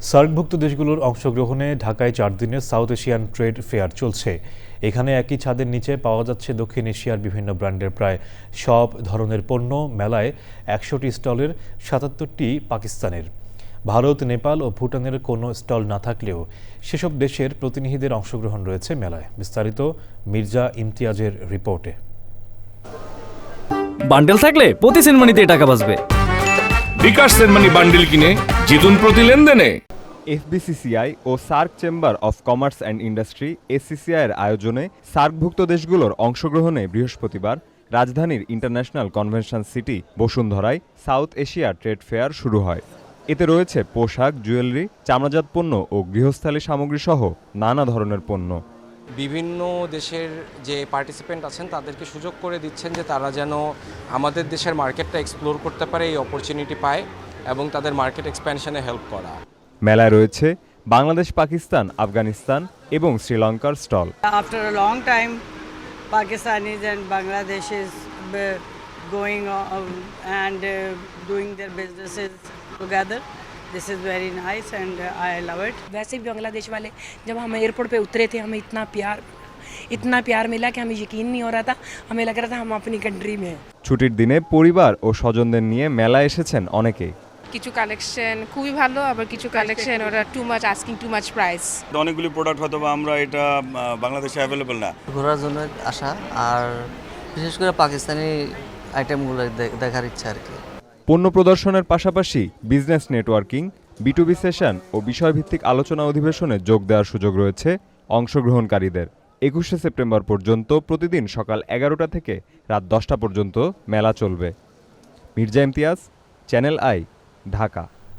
সার্কভুক্ত দেশগুলোর অংশগ্রহণে ঢাকায় চার দিনের সাউথ এশিয়ান ট্রেড ফেয়ার চলছে। এখানে একই ছাদের নিচে পাওয়া যাচ্ছে দক্ষিণ এশিয়ার বিভিন্ন ব্র্যান্ডের প্রায় সব ধরনের পণ্য। মেলায় একশোটি স্টলের, সাতাত্তরটি পাকিস্তানের। ভারত, নেপাল ও ভুটানের কোনো স্টল না থাকলেও সেসব দেশের প্রতিনিধিদের অংশগ্রহণ রয়েছে মেলায়। বিস্তারিত মির্জা ইমতিয়াজের রিপোর্টে। বান্ডেল থাকলে প্রতি সেনমানিতে টাকা বাঁচবে। বিকাশ সেনমানি বান্ডিল কিনে জিতুন প্রতি লেনদেনে। FBCCI O SAARC chamber of commerce and industry এসিসিআইয়ের আয়োজনে সার্কভুক্ত দেশগুলোর অংশগ্রহণে বৃহস্পতিবার রাজধানীর ইন্টারন্যাশনাল কনভেনশন সিটি বসুন্ধরায় সাউথ এশিয়া ট্রেড ফেয়ার শুরু হয়। এতে রয়েছে পোশাক, জুয়েলারি, চামড়াজাত পণ্য ও গৃহস্থালী সামগ্রী সহ নানা ধরনের পণ্য। বিভিন্ন দেশের যে পার্টিসিপেন্ট আছেন তাদেরকে সুযোগ করে দিচ্ছেন যে তারা যেন আমাদের দেশের মার্কেটটা এক্সপ্লোর করতে পারে এই অপরচুনিটি পায় এবং তাদের মার্কেট এক্সপ্যানশনে হেল্প করা মেলায় রয়েছে বাংলাদেশ পাকিস্তান আফগানিস্তান এবং শ্রীলঙ্কার stall after long time, Pakistanis and Bangladeshis were going on and uh, doing their businesses together. This is very nice and uh, I love it. वैसे भी बांग्लादेश वाले जब हम एयरपोर्ट पे उतरे थे हमें इतना प्यार इतना प्यार मिला कि हमें यकीन नहीं हो रहा था हमें लग रहा था हम अपनी कंट्री में हैं ছুটির দিনে পরিবার ও স্বজনদের নিয়ে মেলায় এসেছেন অনেকেই কিছু কালেকশন খুবই ভালো আবার কিছু কালেকশন ওরা too much asking too much price অনেকগুলি প্রোডাক্ট হয়তো বা আমরা এটা আহ, বাংলাদেশে অ্যাভেলেবল না ঘোরার জন্য আসা আর বিশেষ করে পাকিস্তানি আইটেমগুলো দে- দেখার ইচ্ছা আর কি পণ্য প্রদর্শনের পাশাপাশি business networking, B to B session ও বিষয়ভিত্তিক আলোচনা অধিবেশনে যোগ দেওয়ার সুযোগ রয়েছে অংশগ্রহণকারীদের। একুশে সেপ্টেম্বর পর্যন্ত প্রতিদিন সকাল এগারোটা থেকে রাত দশটা পর্যন্ত মেলা চলবে। Mirza Imtiaz, channel I, Dhaka.